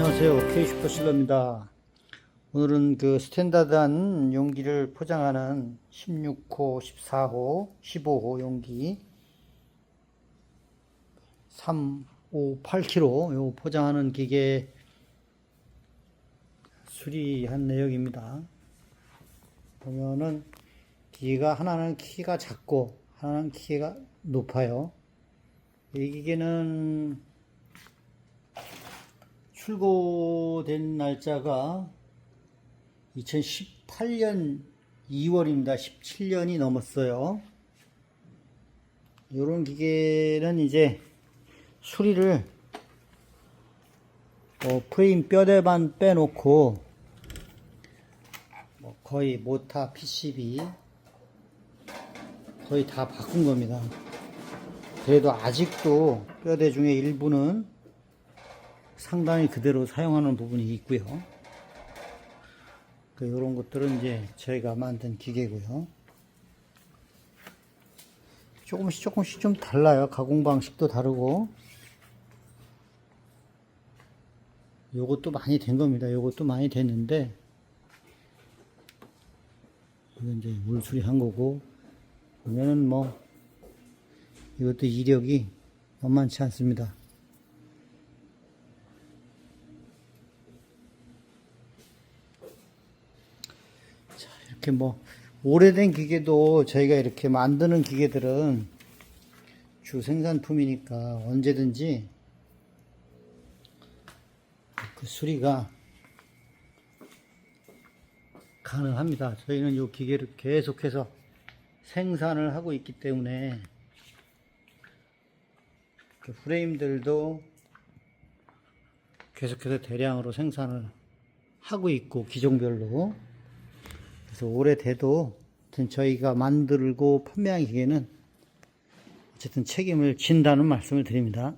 안녕하세요. K슈퍼실러입니다. 오늘은 그 스탠다드한 용기를 포장하는 16호, 14호, 15호 용기 3, 5, 8kg 요 포장하는 기계 수리한 내역입니다. 보면은 기계가 하나는 키가 작고 하나는 키가 높아요. 이 기계는 출고된 날짜가 2018년 2월입니다. 17년이 넘었어요. 이런 기계는 이제 수리를 어, 프레임 뼈대만 빼놓고 뭐 거의 모타 PCB 거의 다 바꾼 겁니다. 그래도 아직도 뼈대 중에 일부는 상당히 그대로 사용하는 부분이 있고요. 그 이런 것들은 이제 저희가 만든 기계고요. 조금씩 조금씩 좀 달라요. 가공 방식도 다르고. 요것도 많이 된 겁니다. 요것도 많이 됐는데 이건 이제 물 수리 한 거고 보면은 뭐 이것도 이력이 만만치 않습니다. 이렇게 뭐 오래된 기계도 저희가 이렇게 만드는 기계들은 주 생산품이니까 언제든지 그 수리가 가능합니다. 저희는 이 기계를 계속해서 생산을 하고 있기 때문에 그 프레임들도 계속해서 대량으로 생산을 하고 있고 기종별로 그래서 오래돼도 저희가 만들고 판매한 기계는 어쨌든 책임을 진다는 말씀을 드립니다.